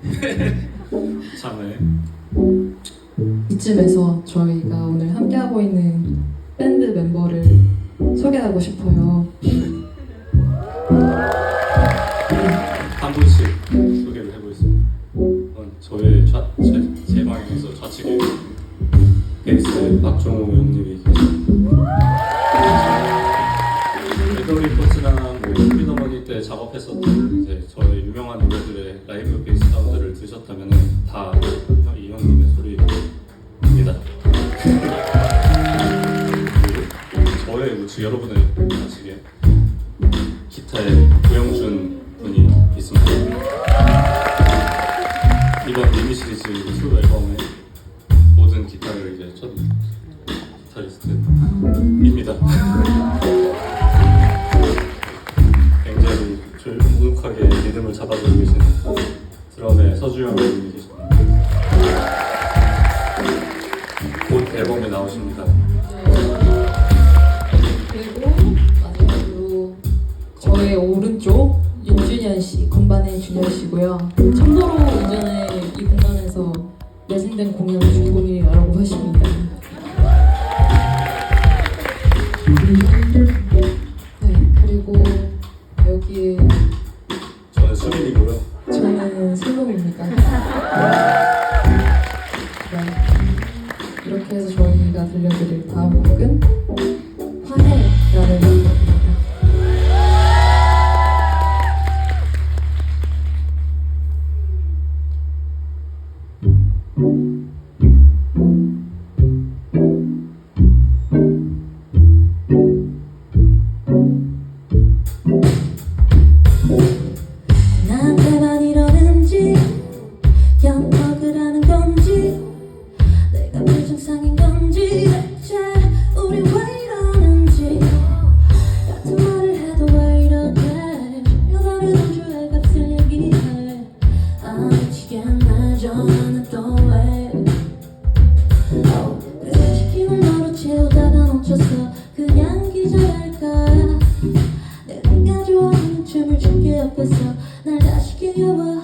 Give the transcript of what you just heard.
참네. 이쯤에서 저희가 오늘 함께하고 있는 밴드 멤버를 소개하고 싶어요. 한 분씩 소개를 해보겠습니다. 우선 저의 좌, 제, 제 방에서 좌측에 베이스 박종호 형님이 계시고 뭐 프리덤 어디 때 작업했었던 이제 저의 유명한 노래들의 라이브 베이스 사운드를 들으셨다면 다 이 형님의 소리입니다. 저의 우측 여러분의 좌측에 기타에 고영준 분이 있습니다. 이번 미니 시리즈 솔로 앨범의 모든 기타를 이제 첫 기타리스트입니다. 리듬을 잡아주고 계시는 드럼의 서주영 님이 계십니다. 곧 앨범이 나오십니다. 그리고 마지막으로 저의 오른쪽 윤준현 씨, 건반의 준현 씨고요. 참고로 이전에 이 공간에서 매진된 공연 주인공이라고 하십니다. 네, 그리고 여기에 정상인 건지 대체 우리 왜 이러는지. 같은 말을 해도 왜 이렇게 여자를 던줄 애 값을 얘기해 아 미치겠네 전화는 또왜? 그래 시키는 너로 채우다가 놓쳤어 그냥 기절할까 내가 좋아하는 춤을 춘게 옆에서 날 다시 깨워